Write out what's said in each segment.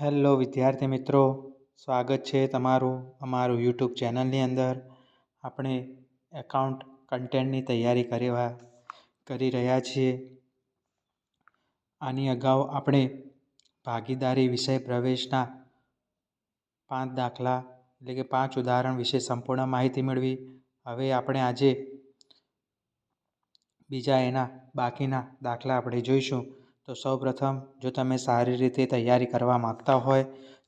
Hello વિદ્યાર્થી મિત્રો, સ્વાગત છે તમારું અમારું યુટ્યુબ ચેનલની અંદર. આપણે એકાઉન્ટ કન્ટેન્ટની તૈયારી કરવા કરી રહ્યા છીએ. આની અગાઉ આપણે ભાગીદારી વિષય પ્રવેશના પાંચ દાખલા એટલે કે પાંચ ઉદાહરણ વિશે સંપૂર્ણ માહિતી મેળવી. હવે આપણે આજે બીજા એના બાકીના દાખલા આપણે જોઈશું. તો સૌપ્રથમ જો તમે સારી રીતે તૈયારી કરવા માગતા હોય,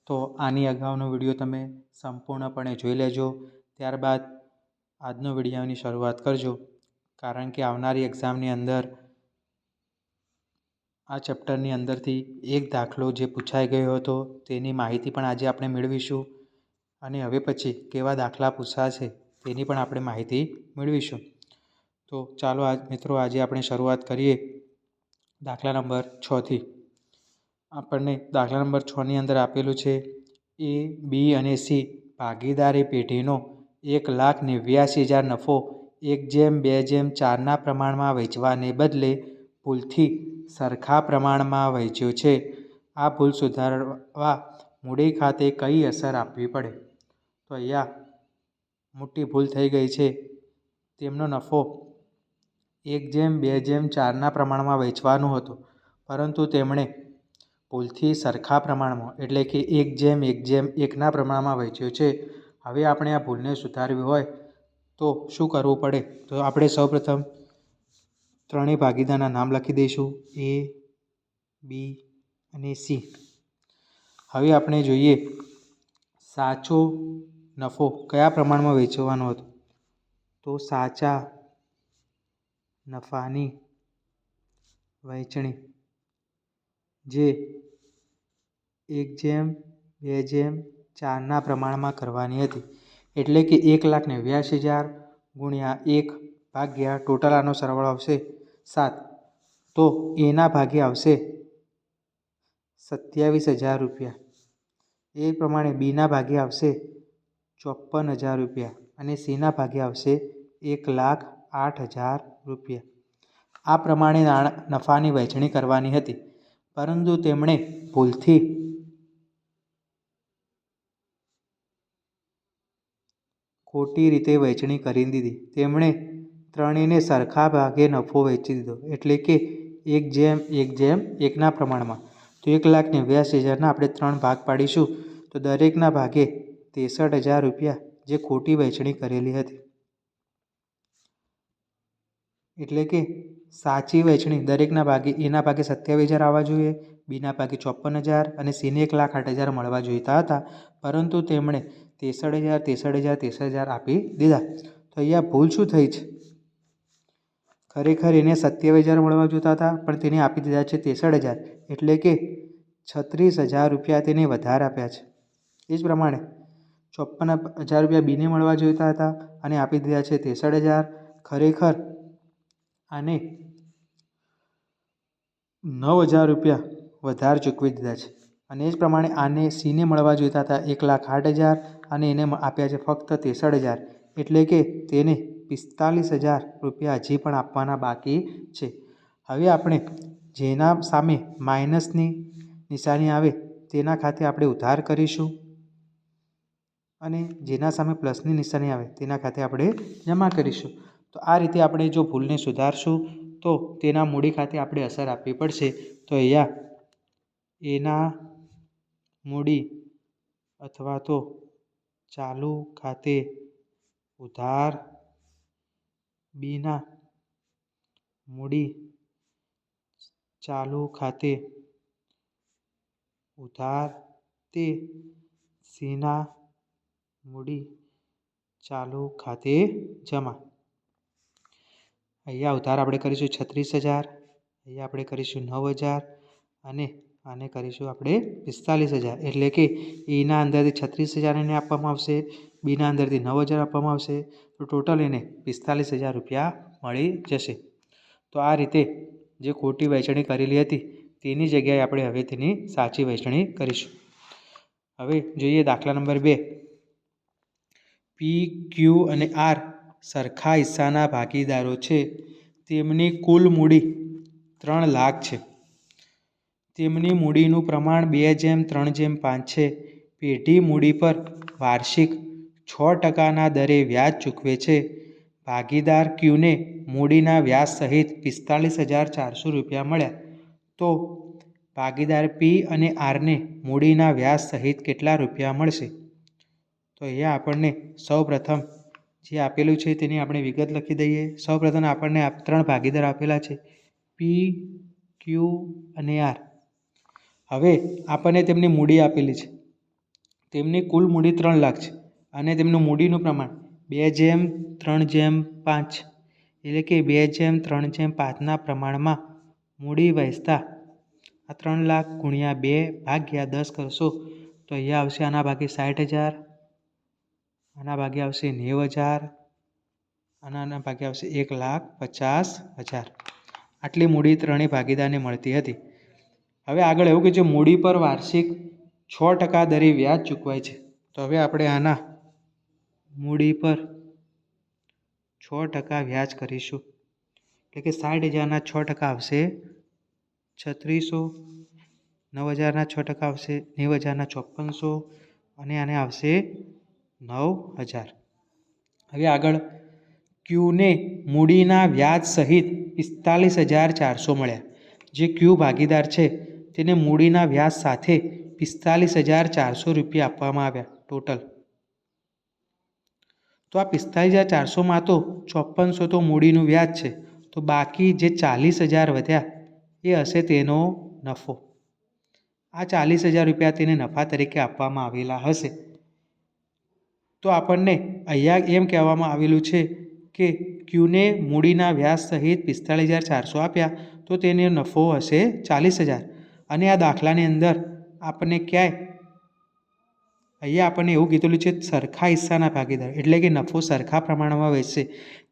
તો આની અગાઉનો વીડિયો તમે સંપૂર્ણપણે જોઈ લેજો. ત્યારબાદ આજનો વિડીયોની શરૂઆત કરજો. કારણ કે આવનારી એક્ઝામની અંદર, આ ચેપ્ટરની અંદરથી એક દાખલો જે પૂછાઈ ગયો હતો તેની માહિતી પણ આજે આપણે મેળવીશું. અને હવે પછી કેવા દાખલા પૂછાશે તેની પણ આપણે માહિતી મેળવીશું. તો ચાલો આજ મિત્રો આજે આપણે શરૂઆત કરીએ. દાખલા નંબર છથી આપણને દાખલા નંબર છની અંદર આપેલું છે, એ, બી અને સી ભાગીદારી પેઢીનો એક લાખ નેવ્યાસી હજાર નફો એક જેમ, બે જેમ, ચારના પ્રમાણમાં વહેંચવાને બદલે ભૂલથી સરખા પ્રમાણમાં વહેંચ્યો છે. આ ભૂલ સુધારવા મૂડી ખાતે કઈ અસર આપવી પડે? તો અહીંયા મોટી ભૂલ થઈ ગઈ છે. તેમનો નફો એક જેમ, બે જેમ, ચારના પ્રમાણમાં વહેંચવાનું હતું. પરંતુ તેમણે ભૂલથી સરખા પ્રમાણમાં, એટલે કે એક જેમ એક જેમ, એકના પ્રમાણમાં વહેંચ્યો છે. હવે આપણે આ ભૂલને સુધારવી હોય તો શું કરવું પડે? તો આપણે સૌપ્રથમ ત્રણેય ભાગીદારના નામ લખી દઈશું. એ, બી અને સી. હવે આપણે જોઈએ સાચો નફો કયા પ્રમાણમાં વેચવાનો હતો? તો સાચા નફાની વહેંચણી, જે એક જેમ, બે જેમ, ચારના પ્રમાણમાં કરવાની હતી. એટલે કે એક લાખ નેવ્યાસી હજાર ગુણ્યા એક ભાગ્યા ટોટલ આનો સરવાળો આવશે સાત. તો એના ભાગે આવશે સત્યાવીસ હજાર રૂપિયા. એ પ્રમાણે બીના ભાગે આવશે ચોપન હજાર રૂપિયા અને સીના ભાગે આવશે એક લાખ આઠ હજાર રૂપિયા. આ પ્રમાણે નાણાં, નફાની વહેંચણી કરવાની હતી. પરંતુ તેમણે ભૂલથી ખોટી રીતે વહેંચણી કરી દીધી. તેમણે ત્રણેયને સરખા ભાગે નફો વહેંચી દીધો. એટલે કે એક જેમ એક જેમ, એકના પ્રમાણમાં. તો એક લાખ નેવ્યાસી હજારના આપણે ત્રણ ભાગ પાડીશું. તો દરેકના ભાગે ત્રેસઠ હજાર રૂપિયા જે ખોટી વહેંચણી કરેલી હતી. એટલે કે સાચી વહેંચણી દરેકના ભાગે, એના ભાગે સત્યાવીસ હજાર આવવા જોઈએ, બીના ભાગે ચોપન હજાર અને સીને એક લાખ આઠ હજાર મળવા જોઈતા હતા. પરંતુ તેમણે ત્રેસઠ હજાર ત્રેસઠ હજાર ત્રેસઠ હજાર આપી દીધા. તો અહીંયા ભૂલ શું થઈ છે? ખરેખર એને સત્યાવીસ હજાર મળવા જોતા હતા, પણ તેને આપી દીધા છે ત્રેસઠ હજાર. એટલે કે છત્રીસ હજાર રૂપિયા તેને વધારે આપ્યા છે. એ જ પ્રમાણે ચોપન હજાર રૂપિયા બીને મળવા જોઈતા હતા અને આપી દીધા છે ત્રેસઠ હજાર. ખરેખર આને નવ હજાર રૂપિયા વધારે ચૂકવી દીધા છે. અને એ જ પ્રમાણે આને સીને મળવા જોઈતા હતા એક લાખ આઠ હજાર અને એને આપ્યા છે ફક્ત ત્રેસઠ હજાર. એટલે કે તેને પિસ્તાલીસ હજાર રૂપિયા હજી પણ આપવાના બાકી છે. હવે આપણે જેના સામે માઇનસની નિશાની આવે તેના ખાતે આપણે ઉધાર કરીશું. અને જેના સામે પ્લસની નિશાની આવે તેના ખાતે આપણે જમા કરીશું. તો આ રીતે આપણે જો ભૂલને સુધારશું, તો તેના મૂડી ખાતે આપણે અસર આપવી પડશે. તો અહીંયા એના મૂડી અથવા તો ચાલુ ખાતે ઉધાર બીના મૂડી ચાલુ ખાતે ઉધાર તે સીના મૂડી ચાલુ ખાતે જમા. અહીંયા ઉધાર આપણે કરીશું છત્રીસ હજાર, અહીંયા આપણે કરીશું નવ હજાર અને આને કરીશું આપણે પિસ્તાલીસ હજાર. એટલે કે એના અંદરથી છત્રીસ હજાર એને આપવામાં આવશે, બીના અંદરથી નવ હજાર આપવામાં આવશે. તો ટોટલ એને પિસ્તાલીસ હજાર રૂપિયા મળી જશે. તો આ રીતે જે ખોટી વહેંચણી કરેલી હતી, તેની જગ્યાએ આપણે હવે તેની સાચી વહેંચણી કરીશું. હવે જોઈએ દાખલા નંબર બે. પી, ક્યુ અને આર સરખા હિસ્સાના ભાગીદારો છે. તેમની કુલ મૂડી ત્રણ લાખ છે. તેમની મૂડીનું પ્રમાણ બે જેમ, ત્રણ જેમ પાંચ છે. પેઢી મૂડી પર વાર્ષિક છ ટકાના દરે વ્યાજ ચૂકવે છે. ભાગીદાર ક્યુને મૂડીના વ્યાજ સહિત પિસ્તાલીસ હજાર ચારસો રૂપિયા મળ્યા? તો ભાગીદાર પી અને આરને મૂડીના વ્યાજ સહિત કેટલા રૂપિયા મળશે? તો અહીંયા આપણને સૌપ્રથમ જે આપેલું છે તેની આપણે વિગત લખી દઈએ. સૌપ્રથમ આપણને આ ત્રણ ભાગીદાર આપેલા છે. પી ક્યુ અને આર હવે આપણને તેમની મૂડી આપેલી છે. તેમની કુલ મૂડી ત્રણ લાખ છે અને તેમનું મૂડીનું પ્રમાણ બે જેમ ત્રણ જેમ પાંચ. એટલે કે બે જેમ ત્રણ જેમ પાંચના પ્રમાણમાં મૂડી વહેંચતા આ ત્રણ લાખ ગુણ્યા બે ભાગ્યા દસ કરશો તો અહીંયા આવશે આના ભાગે સાઠ હજાર. આના ભાગે આવશે નેવ હજાર, અને આના ભાગે આવશે એક લાખ પચાસ હજાર. આટલી મૂડી ત્રણેય ભાગીદારને મળતી હતી. હવે આગળ એવું કે જે મૂડી પર વાર્ષિક છ ટકા દરે વ્યાજ ચૂકવાય છે. તો હવે આપણે આના મૂડી પર છ ટકા વ્યાજ કરીશું. એટલે કે સાઠ હજારના છ ટકા આવશે છત્રીસો, નવ હજારના છ ટકા આવશે નેવ હજારના ચોપનસો, અને આને આવશે નવ હજાર. હવે આગળ. ક્યુને મૂડીના વ્યાજ સહિત પિસ્તાલીસ હજાર ચારસો મળ્યા. જે ક્યુ ભાગીદાર છે, તેને મૂડીના વ્યાજ સાથે પિસ્તાલીસ હજાર ચારસો રૂપિયા આપવામાં આવ્યા ટોટલ. તો આ પિસ્તાલીસ હજાર ચારસોમાં તો ચોપનસો તો મૂડીનું વ્યાજ છે, તો બાકી જે ચાલીસ હજાર વધ્યા, એ હશે તેનો નફો. આ ચાલીસ હજાર રૂપિયા તેને નફા તરીકે આપવામાં આવેલા હશે. તો આપણને અહીંયા એમ કહેવામાં આવેલું છે કે ક્યુને મૂડીના વ્યાજ સહિત પિસ્તાળીસ હજાર ચારસો આપ્યા, તો તેને નફો હશે ચાલીસ હજાર. અને આ દાખલાની અંદર આપણને ક્યાંય, અહીંયા આપણને એવું કીધેલું છે સરખા હિસ્સાના ભાગીદાર, એટલે કે નફો સરખા પ્રમાણમાં વહેશે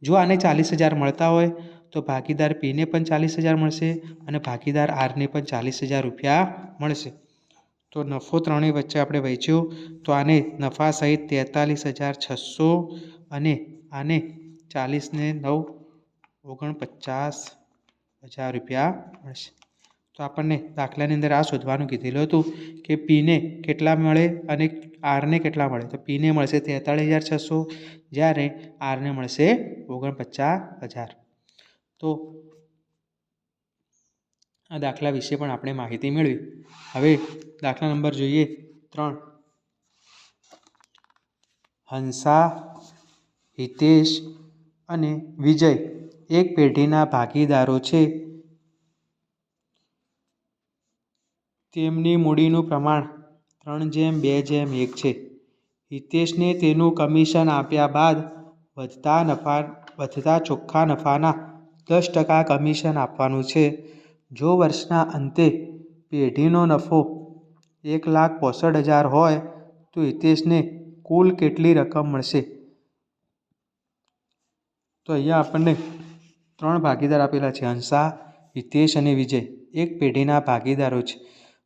જો આને ચાલીસ હજાર મળતા હોય, તો ભાગીદાર પીને પણ ચાલીસ હજાર મળશે અને ભાગીદાર આરને પણ ચાલીસ હજાર રૂપિયા મળશે. તો નફો ત્રણેય વચ્ચે આપણે વહેંચ્યો. તો આને નફા સહિત તેતાલીસ હજાર છસો અને આને ચાલીસને નવ ઓગણપચાસ હજાર રૂપિયા મળશે. તો આપણને દાખલાની અંદર આ શોધવાનું કીધેલું હતું કે પીને કેટલા મળે અને આરને કેટલા મળે. તો પીને મળશે તેતાળીસ હજાર છસો, જ્યારે આરને મળશે ઓગણપચાસ હજાર. તો આ દાખલા વિશે પણ આપણે માહિતી મેળવી. હવે દાખલા નંબર જોઈએ. ત્રણ. હંસા, હિતેશ અને વિજય એક પેઢીના ભાગીદારો છે. તેમની મૂડીનું પ્રમાણ ત્રણ જેમ બે જેમ એક છે. હિતેશને તેનું કમિશન આપ્યા બાદ વધતા નફા વધતા ચોખ્ખા નફાના દસ ટકા કમિશન આપવાનું છે. જો વર્ષના અંતે પેઢીનો નફો એક લાખ પોસઠ હજાર હોય, તો હિતેશને કુલ કેટલી રકમ મળશે? તો અહીંયા આપણને ત્રણ ભાગીદાર આપેલા છે, હંસા, હિતેશ અને વિજય. એક પેઢીના ભાગીદારો છે.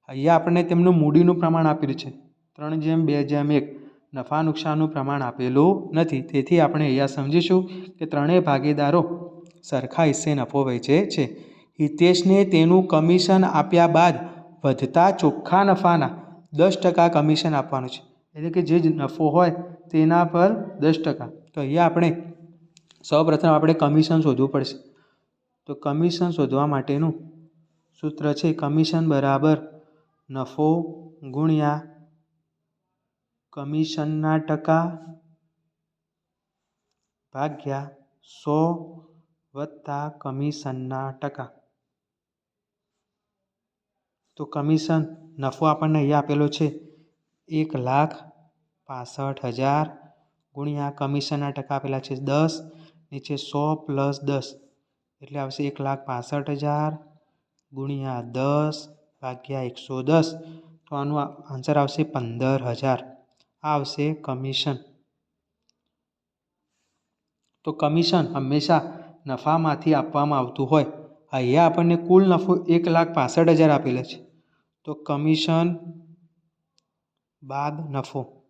અહીંયા આપણને તેમનું મૂડીનું પ્રમાણ આપેલું છે. ત્રણ જેમ, બે જેમ, એક. નફા નુકસાનનું પ્રમાણ આપેલું નથી. તેથી આપણે અહીંયા સમજીશું કે ત્રણેય ભાગીદારો સરખા હિસ્સે નફો વહેંચે છે. હિતેશને તેનું કમિશન આપ્યા બાદ વધતા ચોખ્ખા નફાના દસ ટકા કમિશન આપવાનું છે. એટલે કે જે નફો હોય તેના પર દસ ટકા. તો અહીંયા આપણે સૌપ્રથમ આપણે કમિશન શોધવું પડશે. તો કમિશન શોધવા માટેનું સૂત્ર છે કમિશન બરાબર નફો ગુણ્યા કમિશનના ટકા ભાગ્યા સો વત્તા કમિશનના ટકા. તો કમિશન નફો આપણને અહીંયા આપેલો છે. એક લાખ પાસઠ હજાર ગુણ્યા કમિશનના ટકા આપેલા છે દસ, નીચે સો પ્લસ દસ. એટલે આવશે એક લાખ પાસઠ હજાર ગુણ્યા દસ ભાગ્યા એકસો દસ. તો આનું આન્સર આવશે પંદર હજાર. આ આવશે કમિશન. તો કમિશન હંમેશા નફામાંથી આપવામાં આવતું હોય. અહીંયા આપણને કુલ નફો એક લાખ પાસઠ હજાર આપેલો છે. તો કમિશન બાદ નફો.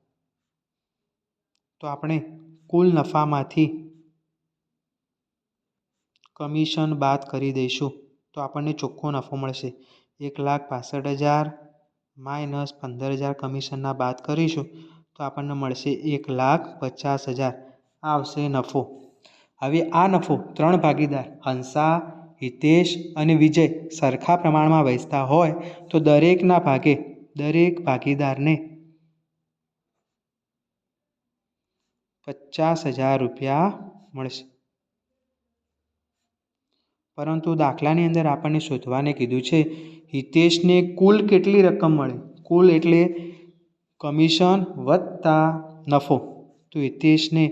તો આપણે કુલ નફામાંથી કમિશન બાદ કરી દઈશું. તો આપણને ચોખ્ખો નફો મળશે. એક લાખ પાસઠ હજાર માઇનસ પંદર હજાર કમિશનના બાદ કરીશું, તો આપણને મળશે એક લાખ પચાસ હજાર. આવશે નફો. હવે આ નફો ત્રણ ભાગીદાર હંસા હિતેશ અને વિજય સરખા પ્રમાણમાં વહેંચતા હોય તો દરેકના ભાગે દરેક ભાગીદારને પચાસ હજાર રૂપિયા મળશે. પરંતુ દાખલાની અંદર આપણને શોધવાને કીધું છે, હિતેશને કુલ કેટલી રકમ મળે? કુલ એટલે કમિશન વત્તા નફો. તો હિતેશને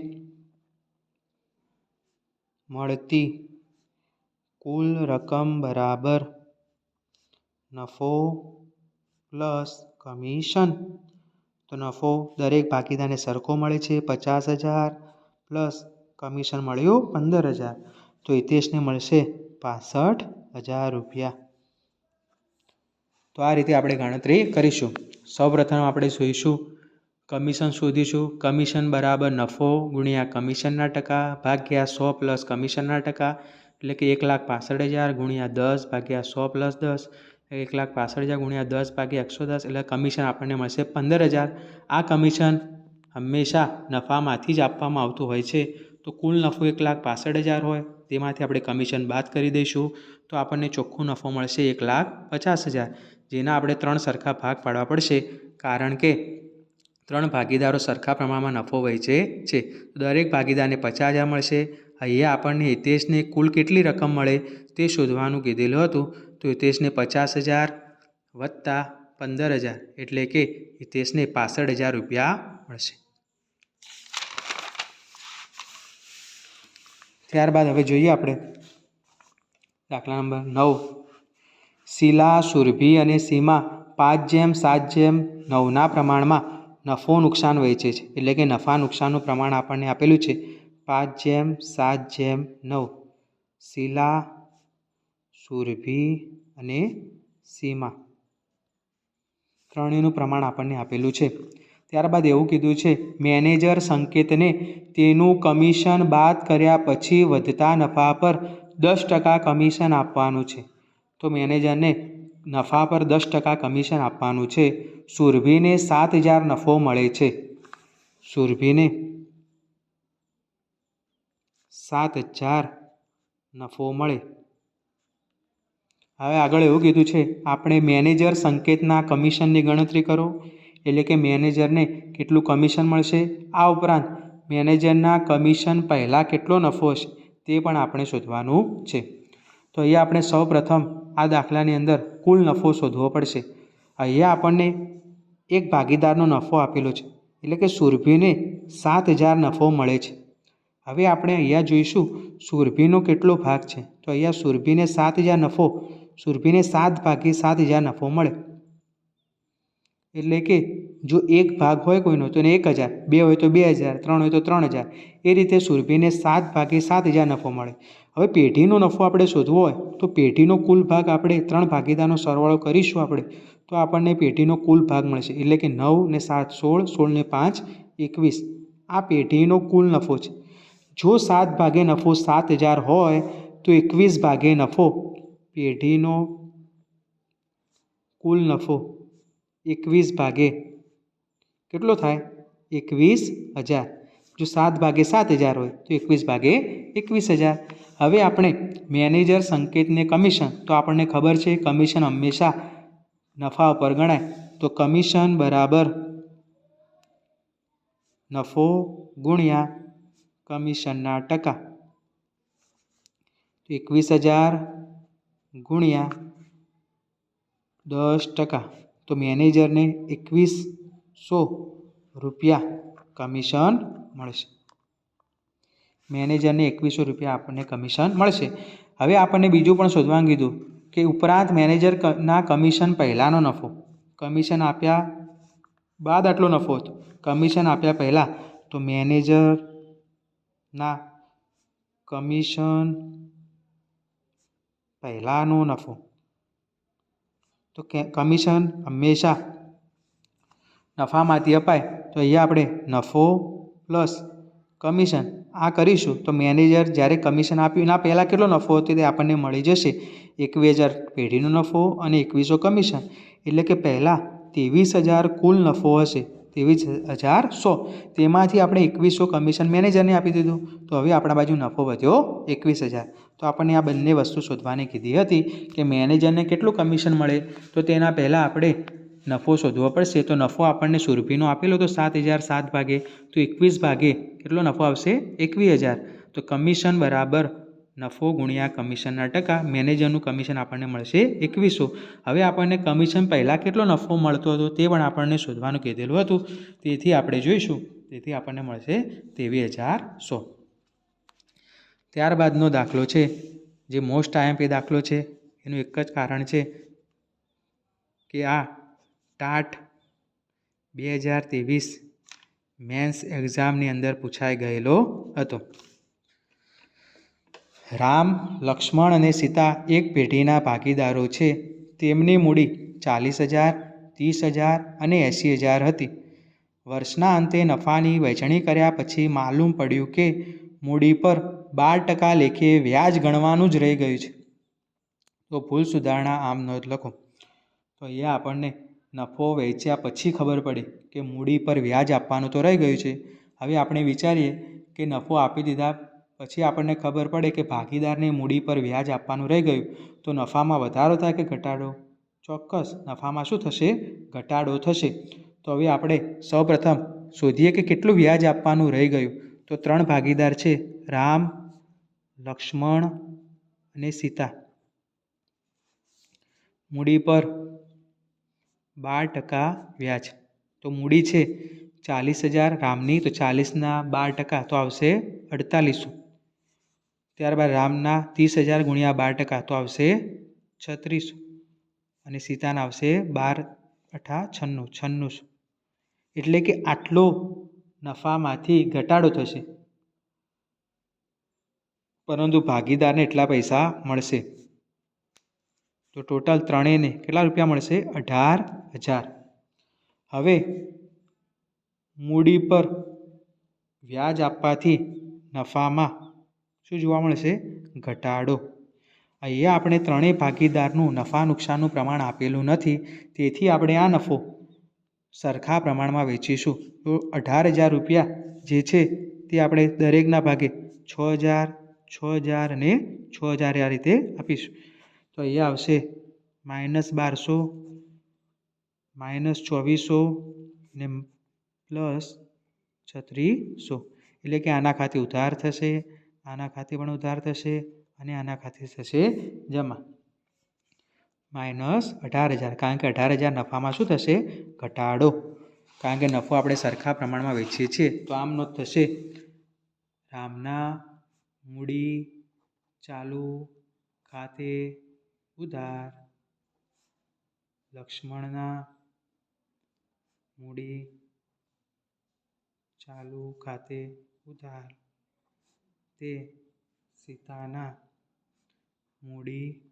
મળતી કુલ રકમ બરાબર નફો પ્લસ કમિશન. તો નફો દરેક ભાગીદારને સરખો મળે છે, પચાસ હજાર પ્લસ કમિશન મળ્યું પંદર હજાર. તો હિતેશને મળશે પાસઠ હજાર રૂપિયા. તો આ રીતે આપણે ગણતરી કરીશું. સૌપ્રથમ આપણે જોઈશું કમિશન શોધીશું. કમિશન બરાબર નફો ગુણ્યા કમિશનના ટકા, ભાગ્યા સો પ્લસ કમિશનના ટકા. એટલે કે એક લાખ પાસઠ હજાર ગુણ્યા દસ ભાગ્યા સો પ્લસ દસ, એક લાખ પાસઠ હજાર ગુણ્યા દસ ભાગ્યા એકસો દસ, એટલે કમિશન આપણને મળશે પંદર હજાર. આ કમિશન હંમેશા નફામાંથી જ આપવામાં આવતું હોય છે. તો કુલ નફો એક લાખ પાસઠ હજાર હોય, તેમાંથી આપણે કમિશન બાદ કરી દઈશું. તો આપણને ચોખ્ખો નફો મળશે એક લાખ પચાસ હજાર, જેના આપણે ત્રણ સરખા ભાગ પાડવા પડશે. કારણ કે ત્રણ ભાગીદારો સરખા પ્રમાણમાં નફો વહેંચે છે. દરેક ભાગીદારને પચાસ હજાર મળશે અહીંયા આપણને હિતેશને કુલ કેટલી રકમ મળે તે શોધવાનું કીધેલું હતું. તો હિતેશને પચાસ હજાર વત્તા પંદર હજાર એટલે કે હિતેશને પાસઠ હજાર રૂપિયા મળશે. ત્યારબાદ હવે જોઈએ આપણે દાખલા નંબર નવ. શીલા સુરભી અને સીમા પાંચ જેમ સાત જેમ નવના પ્રમાણમાં નફો નુકસાન વહેંચે છે. એટલે કે નફા નુકસાનનું પ્રમાણ આપણને આપેલું છે. પાંચ જેમ, સાત જેમ, નવ. શીલા, સુરભી અને સીમા. ત્રણેયનું પ્રમાણ આપણને આપેલું છે. ત્યારબાદ એવું કીધું છે, મેનેજર સંકેતને તેનું કમિશન બાદ કર્યા પછી વધતા નફા પર દસ ટકા કમિશન આપવાનું છે. તો મેનેજરને નફા પર દસ ટકા કમિશન આપવાનું છે. સુરભીને સાત હજાર નફો મળે છે. સુરભીને સાત હજાર નફો મળે. હવે આગળ એવું કીધું છે, આપણે મેનેજર સંકેતના કમિશનની ગણતરી કરો. એટલે કે મેનેજરને કેટલું કમિશન મળશે? આ ઉપરાંત મેનેજરના કમિશન પહેલાં કેટલો નફો હશે તે પણ આપણે શોધવાનું છે. તો અહીંયા આપણે સૌ પ્રથમ આ દાખલાની અંદર કુલ નફો શોધવો પડશે. અહીંયા આપણને એક ભાગીદારનો નફો આપેલો છે. એટલે કે સુરભીને સાત હજાર નફો મળે છે. હવે આપણે અહીંયા જોઈશું સુરભીનો કેટલો ભાગ છે. તો અહીંયા સુરભીને સાત હજાર નફો, સુરભીને સાત ભાગે સાત હજાર નફો મળે. એટલે કે જો એક ભાગ હોય કોઈનો, તો એને એક હજાર, બે હોય તો બે હજાર, ત્રણ હોય તો ત્રણ હજાર. એ રીતે સુરભીને સાત ભાગે સાત હજાર નફો મળે. હવે પેઢીનો નફો આપણે શોધવો હોય, તો પેઢીનો કુલ ભાગ આપણે ત્રણ ભાગીદારનો સરવાળો કરીશું આપણે. તો આપણને પેઢીનો કુલ ભાગ મળશે. એટલે કે નવ ને સાત સોળ સોળ ને પાંચ, એકવીસ. આ પેઢીનો કુલ નફો છે. જો સાત ભાગે નફો સાત હજાર હોય, તો એકવીસ ભાગે નફો પેઢીનો કુલ નફો એકવીસ ભાગે. કેટલો થાય? એકવીસ હજાર. જો સાત ભાગે સાત હજાર હોય, તો એકવીસ ભાગે એકવીસ હજાર. હવે આપણે મેનેજર સંકેતને કમિશન, તો આપણને ખબર છે કમિશન હંમેશા નફા ઉપર ગણાય. તો કમિશન બરાબર નફો ગુણ્યા કમિશનના ટકા. એકવીસ હજાર ગુણ્યા દસ ટકા. તો મેનેજરને એકવીસસો રૂપિયા કમિશન મળશે. મેનેજરને એકવીસો રૂપિયા આપણને કમિશન મળશે. હવે આપણને બીજું પણ શોધવાનું કીધું કે ઉપરાંત મેનેજરના કમિશન પહેલાંનો નફો. કમિશન આપ્યા બાદ આટલો નફો હતો. કમિશન આપ્યા પહેલાં. તો મેનેજરના કમિશન પહેલાંનો નફો. તો કમિશન હંમેશા નફામાંથી અપાય, તો અહીંયા આપણે નફો પ્લસ કમિશન આ કરીશું. તો મેનેજર જ્યારે કમિશન આપ્યું એના પહેલાં કેટલો નફો હતો તે આપણને મળી જશે. એકવીસ હજાર પેઢીનો નફો અને એકવીસો કમિશન. એટલે કે પહેલાં ત્રેવીસ હજાર કુલ નફો હશે. ત્રેવીસ હજાર સો. તેમાંથી આપણે એકવીસો કમિશન મેનેજરને આપી દીધું. તો હવે આપણા બાજુ નફો વધ્યો એકવીસ હજાર. તો આપણને આ બંને વસ્તુ શોધવાની કીધી હતી કે મેનેજરને કેટલું કમિશન મળે. તો તેના પહેલાં આપણે નફો શોધવો પડશે. તો નફો આપણને સુરભીનો આપેલો તો સાત હજાર સાત ભાગે. તો એકવીસ ભાગે કેટલો નફો આવશે? એકવીસ હજાર. તો કમિશન બરાબર નફો ગુણ્યા કમિશનના ટકા મેનેજરનું કમિશન આપણને મળશે એકવીસો. હવે આપણને કમિશન પહેલાં કેટલો નફો મળતો હતો તે પણ આપણને શોધવાનું કીધેલું હતું. તેથી આપણે જોઈશું. તેથી આપણને મળશે ત્રેવીસ હજાર સો. ત્યારબાદનો દાખલો છે. જે મોસ્ટ આઈએમપી દાખલો છે. એનું એક જ કારણ છે કે આ ટાટ બે હજાર ત્રેવીસ મેન્સ એક્ઝામની અંદર પૂછાઈ ગયેલો હતો. રામ, લક્ષ્મણ અને સીતા એક પેઢીના ભાગીદારો છે. તેમની મૂડી ચાલીસ હજાર, ત્રીસ હજાર અને એંસી હજાર હતી. વર્ષના અંતે નફાની વહેંચણી કર્યા પછી માલુમ પડ્યું કે મૂડી પર બાર ટકા લેખે વ્યાજ ગણવાનું જ રહી ગયું છે. તો ભૂલ સુધારણા આમ નોંધ લખો. તો અહીંયા આપણને નફો વેચ્યા પછી ખબર પડી કે મૂડી પર વ્યાજ આપવાનું તો રહી ગયું છે. હવે આપણે વિચારીએ કે નફો આપી દીધા પછી આપણને ખબર પડે કે ભાગીદારને મૂડી પર વ્યાજ આપવાનું રહી ગયું. તો નફામાં વધારો થાય કે ઘટાડો? ચોક્કસ, નફામાં શું થશે? ઘટાડો થશે. તો હવે આપણે સૌપ્રથમ શોધીએ કે કેટલું વ્યાજ આપવાનું રહી ગયું. તો ત્રણ ભાગીદાર છે, રામ, લક્ષ્મણ અને સીતા. મૂડી પર બાર ટકા વ્યાજ. તો મૂડી છે ચાલીસ હજાર, રામની તો ચાલીસના બાર ટકા. તો આવશે અડતાલીસો. ત્યારબાદ રામના ત્રીસ હજાર ગુણ્યા બાર ટકા તો આવશે છત્રીસો. અને સીતાના આવશે બાર અઠા છન્નું છન્નુંસો એટલે કે આટલો નફામાંથી ઘટાડો થશે. પરંતુ ભાગીદારને એટલા પૈસા મળશે. તો ટોટલ ત્રણેયને કેટલા રૂપિયા મળશે? અઢાર હજાર. હવે મૂડી પર વ્યાજ આપવાથી નફામાં શું જોવા મળશે? ઘટાડો. અહીંયા આપણે ત્રણેય ભાગીદારનું નફા નુકસાનનું પ્રમાણ આપેલું નથી. તેથી આપણે આ નફો સરખા પ્રમાણમાં વેચીશું. તો અઢાર હજાર રૂપિયા જે છે તે આપણે દરેકના ભાગે છ હજાર છ હજાર ને છ હજાર આ રીતે આપીશું. તો અહીંયા આવશે માઇનસ બારસો, માઇનસ ચોવીસો ને પ્લસ છત્રીસો. એટલે કે આના ખાતે ઉધાર થશે. આના ખાતે પણ ઉધાર થશે અને આના ખાતે થશે જમા. માઇનસ અઢાર હજાર, કારણ કે અઢાર હજાર નફામાં શું થશે? ઘટાડો. કારણ કે નફો આપણે સરખા પ્રમાણમાં વેચીએ છીએ, તો આમ નો થશે. રામના મૂડી ચાલુ ખાતે ઉધાર. લક્ષ્મણના મૂડી ચાલુ ખાતે ઉધાર. તે સીતાના મૂડી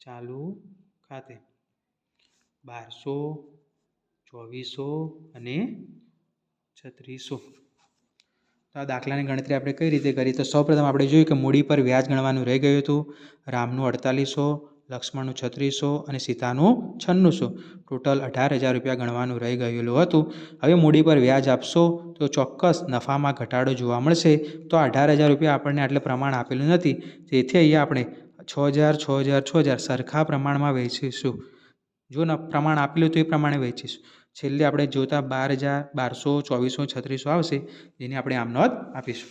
ચાલુ ખાતે. બારસો, ચોવીસો અને છત્રીસો. તો આ દાખલાની ગણતરી આપણે કઈ રીતે કરી? તો સૌપ્રથમ આપણે જોયું કે મૂડી પર વ્યાજ ગણવાનું રહી ગયું હતું. રામનું અડતાલીસો લક્ષ્મણનું છત્રીસો અને સીતાનું છન્નુંસો. ટોટલ અઢાર હજાર રૂપિયા ગણવાનું રહી ગયેલું હતું. હવે મૂડી પર વ્યાજ આપશો તો ચોક્કસ નફામાં ઘટાડો જોવા મળશે. તો અઢાર હજાર રૂપિયા આપણને આટલે પ્રમાણ આપેલું નથી. તેથી અહીંયા આપણે છ હજાર છ હજાર છ હજાર સરખા પ્રમાણમાં વેચીશું. જો ન પ્રમાણ આપેલું તો એ પ્રમાણે વેચીશું. છેલ્લે આપણે જોતા બાર હજાર, બારસો, ચોવીસો, છત્રીસો આવશે. જેની આપણે આમ નોંધ આપીશું.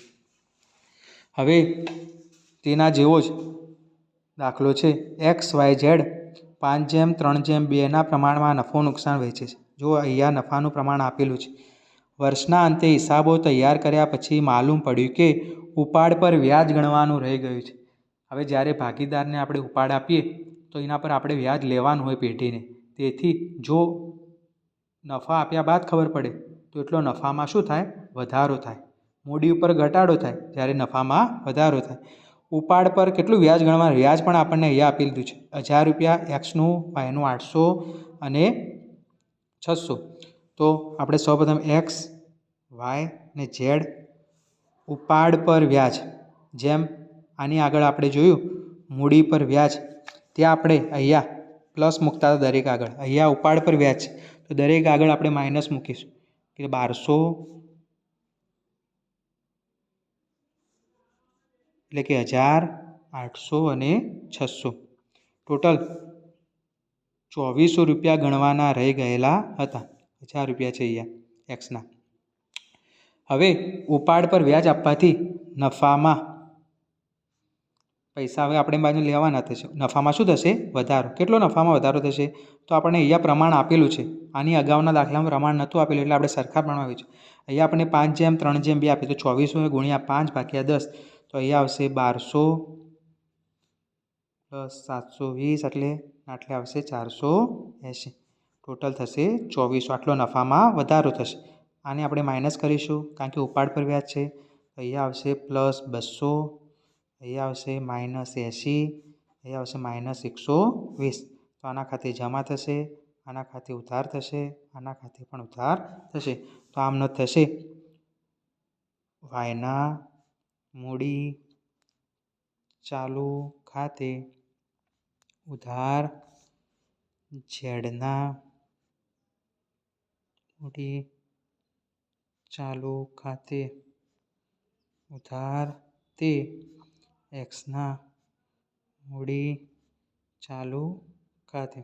હવે તેના જેવો જ દાખલો છે. એક્સ વાય ઝેડ પાંચ જેમ, ત્રણ જેમ બેના પ્રમાણમાં નફો નુકસાન વહેંચે છે. જો અહીંયા નફાનું પ્રમાણ આપેલું છે. વર્ષના અંતે હિસાબો તૈયાર કર્યા પછી માલુમ પડ્યું કે ઉપાડ પર વ્યાજ ગણવાનું રહી ગયું છે. હવે જ્યારે ભાગીદારને આપણે ઉપાડ આપીએ, તો એના પર આપણે વ્યાજ લેવાનું હોય પેઢીને. તેથી જો નફા આપ્યા બાદ ખબર પડે, તો એટલો નફામાં શું થાય? વધારો થાય. મૂડી ઉપર ઘટાડો થાય. જ્યારે નફામાં વધારો થાય. ઉપાડ પર કેટલું વ્યાજ ગણવાનું? વ્યાજ પણ આપણને અહીંયા આપી દીધું છે. હજાર રૂપિયા એક્સનું, વાયનું આઠસો અને છસો. તો આપણે સૌપ્રથમ એક્સ, વાય ને ઝેડ ઉપાડ પર વ્યાજ. જેમ આની આગળ આપણે જોયું, મૂડી પર વ્યાજ. ત્યાં આપણે અહીંયા પ્લસ મૂકતા દરેક આગળ. અહીંયા ઉપાડ પર વ્યાજ તો દરેક આગળ આપણે માઇનસ મૂકીશું. કે બારસો એટલે કે હજાર આઠસો અને છસો. ટોટલ ચોવીસો રૂપિયા ગણવાના રહી ગયેલા હતા. હજાર રૂપિયા છે અહીંયા એક્સના હવે ઉપાડ પર વ્યાજ આપવાથી નફામાં પૈસા હવે આપણે બાજુ લેવાના થશે. નફામાં શું થશે? વધારો. કેટલો નફામાં વધારો થશે? તો આપણને અહીંયા પ્રમાણ આપેલું છે. આની અગાઉના દાખલામાં પ્રમાણ નહોતું આપેલું એટલે આપણે સરખા પ્રમાણ આવ્યું છે. અહીંયા આપણે પાંચ જેમ, ત્રણ જેમ બે આપીએ. તો ચોવીસો ગુણ્યા પાંચ ભાગ્યા દસ. તો અહીંયા આવશે બારસો પ્લસ સાતસો વીસ એટલે આટલે આવશે ચારસો એંશી. ટોટલ થશે ચોવીસો. આટલો નફામાં વધારો થશે. આને આપણે માઇનસ કરીશું કારણ કે ઉપાડ પર વ્યાજ છે. અહીંયા આવશે પ્લસ બસો. અહીંયા આવશે માઇનસ એંશી. અહીંયા આવશે માઇનસ એકસો વીસ. તો આના ખાતે જમા થશે. આના ખાતે ઉધાર થશે. આના ખાતે પણ ઉધાર થશે. તો આમ ન થશે વાયના મૂડી ચાલુ ખાતે ઉધાર ઝેડના મૂડી ચાલુ ખાતે ઉધાર તે એક્સના મૂડી ચાલુ ખાતે.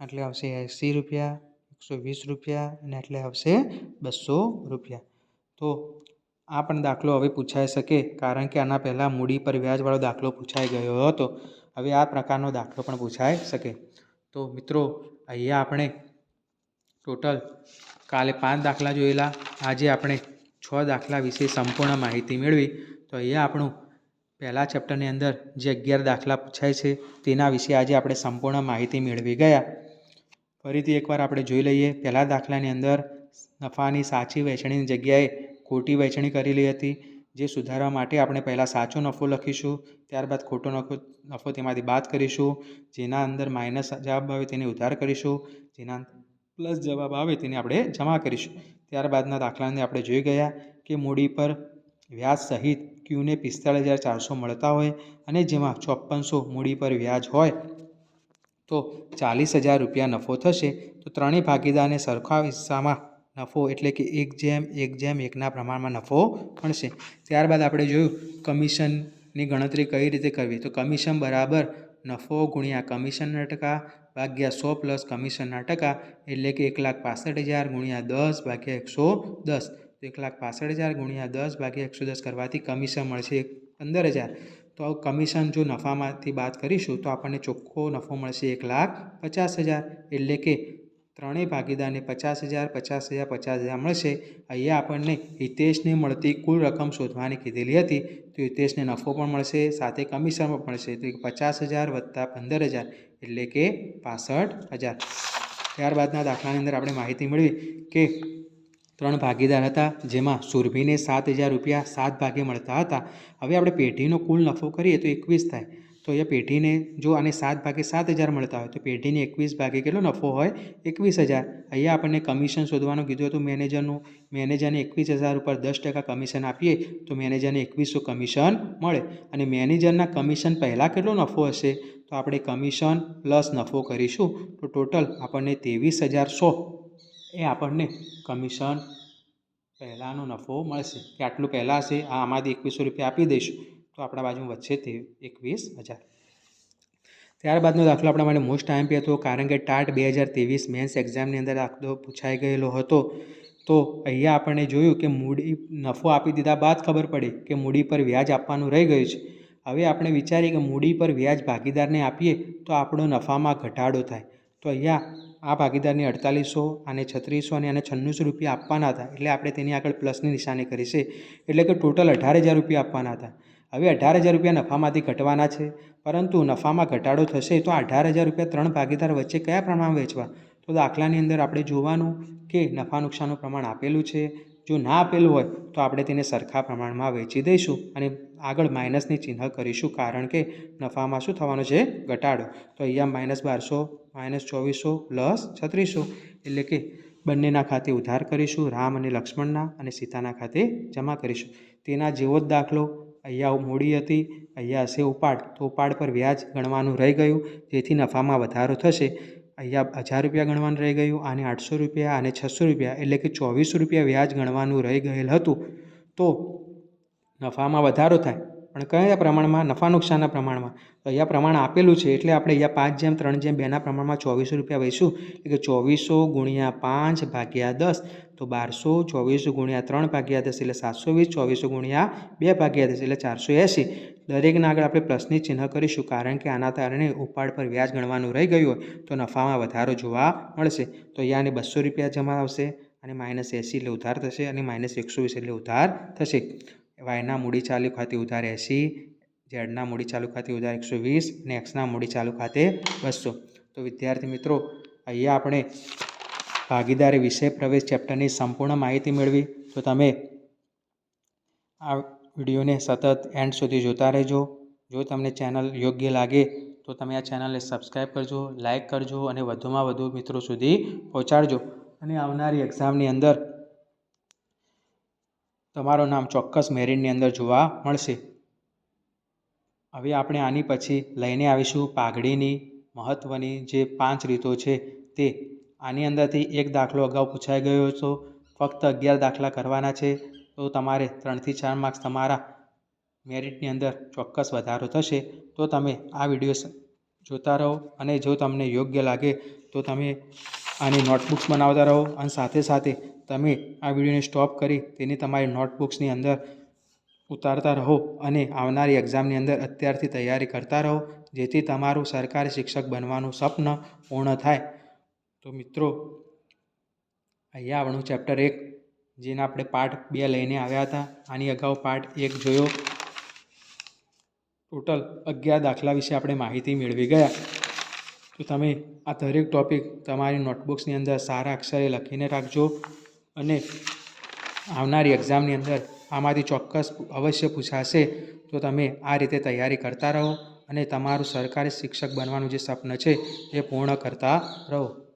એટલે આવશે એંસી રૂપિયા, એકસો વીસ રૂપિયા અને એટલે આવશે બસો રૂપિયા. તો આ પણ દાખલો હવે પૂછાઈ શકે, કારણ કે આના પહેલાં મૂડી પર વ્યાજવાળો દાખલો પૂછાઈ ગયો હતો. હવે આ પ્રકારનો દાખલો પણ પૂછાઈ શકે. તો મિત્રો, અહીંયા આપણે ટોટલ કાલે પાંચ દાખલા જોયેલા. આજે આપણે છ દાખલા વિશે સંપૂર્ણ માહિતી મેળવી. તો અહીંયા આપણું પહેલા ચેપ્ટરની અંદર જે અગિયાર દાખલા પૂછાય છે, તેના વિશે આજે આપણે સંપૂર્ણ માહિતી મેળવી ગયા. ફરીથી એકવાર આપણે જોઈ લઈએ. પહેલા દાખલાની અંદર નફાની સાચી વહેંચણીની જગ્યાએ ખોટી વહેંચણી કરેલી હતી, જે સુધારવા માટે આપણે પહેલાં સાચો નફો લખીશું, ત્યારબાદ ખોટો નફો નફો તેમાંથી બાદ કરીશું, જેના અંદર માઇનસ જવાબ આવે તેને ઉધાર કરીશું, જેના પ્લસ જવાબ આવે તેને આપણે જમા કરીશું. ત્યારબાદના દાખલાને આપણે જોઈ ગયા કે મૂડી પર વ્યાજ સહિત ક્યુને પિસ્તાળીસ હજાર ચારસો મળતા હોય અને જેમાં ચોપ્પનસો મૂડી પર વ્યાજ હોય, તો ચાલીસ હજાર રૂપિયા નફો થશે, તો ત્રણેય ભાગીદારને સરખા હિસ્સામાં નફો એટલે કે એક જેમ એક જેમ, એકના પ્રમાણમાં નફો મળશે. ત્યારબાદ આપણે જોયું કમિશનની ગણતરી કઈ રીતે કરવી? તો કમિશન બરાબર નફો ગુણ્યા કમિશનના ટકા ભાગ્યા સો પ્લસ કમિશનના ટકા એટલે કે એક લાખ પાસઠ હજાર ગુણ્યા દસ ભાગ્યા એકસો દસ. તો એક લાખ પાસઠ હજાર ગુણ્યા દસ ભાગ્યા એકસો દસ કરવાથી કમિશન મળશે પંદર હજાર. તો કમિશન જો નફામાંથી બાદ કરીશું તો આપણને ચોખ્ખો નફો મળશે એક લાખ પચાસ હજાર. એટલે કે ત્રણેય ભાગીદારને પચાસ હજાર પચાસ હજાર પચાસ હજાર મળશે. અહીંયા આપણને હિતેશને મળતી કુલ રકમ શોધવાની કીધેલી હતી. તો હિતેશને નફો પણ મળશે, સાથે કમિશન પણ મળશે. તો પચાસ હજાર વત્તા પંદર હજાર એટલે કે પાસઠ હજાર. ત્યારબાદના દાખલાની અંદર આપણે માહિતી મેળવી કે ત્રણ ભાગીદાર હતા, જેમાં સુરભીને સાત હજાર રૂપિયા સાત ભાગે મળતા હતા. હવે આપણે પેઢીનો કુલ નફો કરીએ તો એકવીસ થાય. તો અહીંયા પેઢીને જો આને સાત ભાગે સાત હજાર મળતા હોય, તો પેઢીને એકવીસ ભાગે કેટલો નફો હોય? એકવીસ હજાર. અહીંયા આપણને કમિશન શોધવાનું કીધું હતું મેનેજરનું. મેનેજરને એકવીસ હજાર ઉપર દસ ટકા કમિશન આપીએ, તો મેનેજરને એકવીસો કમિશન મળે. અને મેનેજરના કમિશન પહેલાં કેટલો નફો હશે? તો આપણે કમિશન પ્લસ નફો કરીશું. તો ટોટલ આપણને ત્રેવીસ હજાર સો. એ આપણને કમિશન પહેલાંનો નફો મળશે. કે આટલું પહેલાં હશે, આ આમાંથી એકવીસો રૂપિયા આપી દઈશું. તો આપણા બાજુમાં વધશે એકવીસ હજાર. ત્યારબાદનો દાખલો આપણા માટે મોસ્ટ આઈએમપી હતો, કારણ કે ટાટ બે હજાર ત્રેવીસ મેન્સ એક્ઝામની અંદર દાખલો પૂછાઈ ગયેલો હતો. તો અહીંયા આપણને જોયું કે મૂડી નફો આપી દીધા બાદ ખબર પડી કે મૂડી પર વ્યાજ આપવાનું રહી ગયું છે. હવે આપણે વિચારીએ કે મૂડી પર વ્યાજ ભાગીદારને આપીએ તો આપણો નફામાં ઘટાડો થાય. તો અહીંયા આ ભાગીદારને અડતાલીસો અને છત્રીસો અને આને છન્નુસો રૂપિયા આપવાના હતા. એટલે આપણે તેની આગળ પ્લસની નિશાની કરી છે. એટલે કે ટોટલ અઢાર હજાર રૂપિયા આપવાના હતા. હવે અઢાર હજાર રૂપિયા નફામાંથી ઘટવાના છે. પરંતુ નફામાં ઘટાડો થશે તો અઢાર હજાર રૂપિયા ત્રણ ભાગીદાર વચ્ચે કયા પ્રમાણમાં વેચવા? તો દાખલાની અંદર આપણે જોવાનું કે નફા નુકસાનનું પ્રમાણ આપેલું છે. જો ના આપેલું હોય તો આપણે તેને સરખા પ્રમાણમાં વેચી દઈશું અને આગળ માઇનસની ચિહ્ન કરીશું કારણ કે નફામાં શું થવાનું છે? ઘટાડો. તો અહીંયા માઇનસ બારસો, માઇનસ ચોવીસો, પ્લસ છત્રીસો. એટલે કે બંનેના ખાતે ઉધાર કરીશું, રામ અને લક્ષ્મણના અને સીતાના ખાતે જમા કરીશું. તેના જેવો જ દાખલો અહીંયા મૂડી હતી, અહીંયા હશે ઉપાડ. તો ઉપાડ પર વ્યાજ ગણવાનું રહી ગયું, જેથી નફામાં વધારો થશે. અહીંયા હજાર રૂપિયા ગણવાનું રહી ગયું, આને આઠસો રૂપિયા અને છસો રૂપિયા, એટલે કે ચોવીસો રૂપિયા વ્યાજ ગણવાનું રહી ગયેલ હતું. તો નફામાં વધારો થાય. પણ કયા પ્રમાણમાં? નફા નુકસાનના પ્રમાણમાં. તો અહીંયા પ્રમાણ આપેલું છે, એટલે આપણે અહીંયા પાંચ જેમ, ત્રણ જેમ, બેના પ્રમાણમાં ચોવીસો રૂપિયા વહીશું. એટલે કે ચોવીસો ગુણ્યા પાંચ ભાગ્યા દસ. તો બારસો ચોવીસો ગુણ્યા ત્રણ ભાગ્યા દસ એટલે સાતસો વીસ, ચોવીસો ગુણ્યા બે ભાગ્યા દસ એટલે ચારસો એંસી. દરેકના આગળ આપણે પ્લસની ચિહ્ન કરીશું, કારણ કે આના કારણે ઉપાડ પર વ્યાજ ગણવાનું રહી ગયું હોય તો નફામાં વધારો જોવા મળશે. તો અહીંયા આને બસો રૂપિયા જમા આવશે અને માઇનસ એંસી એટલે ઉધાર થશે અને માઇનસ એકસો વીસ એટલે ઉધાર થશે. વાયના મૂડી ચાલુ ખાતે ઉધાર એંસી, ઝેડના મૂડી ચાલુ ખાતે ઉધાર એકસો વીસ અને એક્સના મૂડી ચાલુ ખાતે બસો. તો વિદ્યાર્થી મિત્રો, અહીંયા આપણે ભાગીદારી વિષય પ્રવેશ ચેપ્ટરની સંપૂર્ણ માહિતી મેળવી. તો તમે આ વિડીયોને સતત એન્ડ સુધી જોતા રહેજો. જો તમને ચેનલ યોગ્ય લાગે, તો તમે આ ચેનલને સબસ્ક્રાઈબ કરજો, લાઇક કરજો અને વધુમાં વધુ મિત્રો સુધી પહોંચાડજો. અને આવનારી એક્ઝામની અંદર તમારું નામ ચોક્કસ મેરિટની અંદર જોવા મળશે. હવે આપણે આની પછી લઈને આવીશું. પાઘડીની મહત્ત્વની જે પાંચ રીતો છે તે આની અંદરથી એક દાખલો અગાઉ પૂછાઈ ગયો હતો ફક્ત અગિયાર દાખલા કરવાના છે. તો તમારે ત્રણથી ચાર માર્ક્સ તમારા મેરિટની અંદર ચોક્કસ વધારો થશે. તો તમે આ વીડિયો જોતા રહો અને જો તમને યોગ્ય લાગે તો તમે આની નોટબુક્સ બનાવતા રહો અને સાથે સાથે તમે આ વિડીયોને સ્ટોપ કરી તેની તમારી નોટબુક્સની અંદર ઉતારતા રહો અને આવનારી એક્ઝામની અંદર અત્યારથી તૈયારી કરતા રહો. જેથી તમારું સરકારી શિક્ષક બનવાનું સ્વપ્ન પૂર્ણ થાય. તો મિત્રો, અહીંયા આપણું ચેપ્ટર એક, જેને આપણે પાર્ટ બે લઈને આવ્યા હતા. આની અગાઉ પાર્ટ એક જોયો. ટોટલ અગિયાર દાખલા વિશે આપણે માહિતી મેળવી ગયા. તો તમે આ દરેક ટૉપિક તમારી નોટબુક્સની અંદર સારા અક્ષરે લખીને રાખજો અને આવનારી એક્ઝામની અંદર આમાંથી ચોક્કસ અવશ્ય પૂછાશે. તો તમે આ રીતે તૈયારી કરતા રહો અને તમારું સરકારી શિક્ષક બનવાનું જે સ્વપ્ન છે, એ પૂર્ણ કરતા રહો.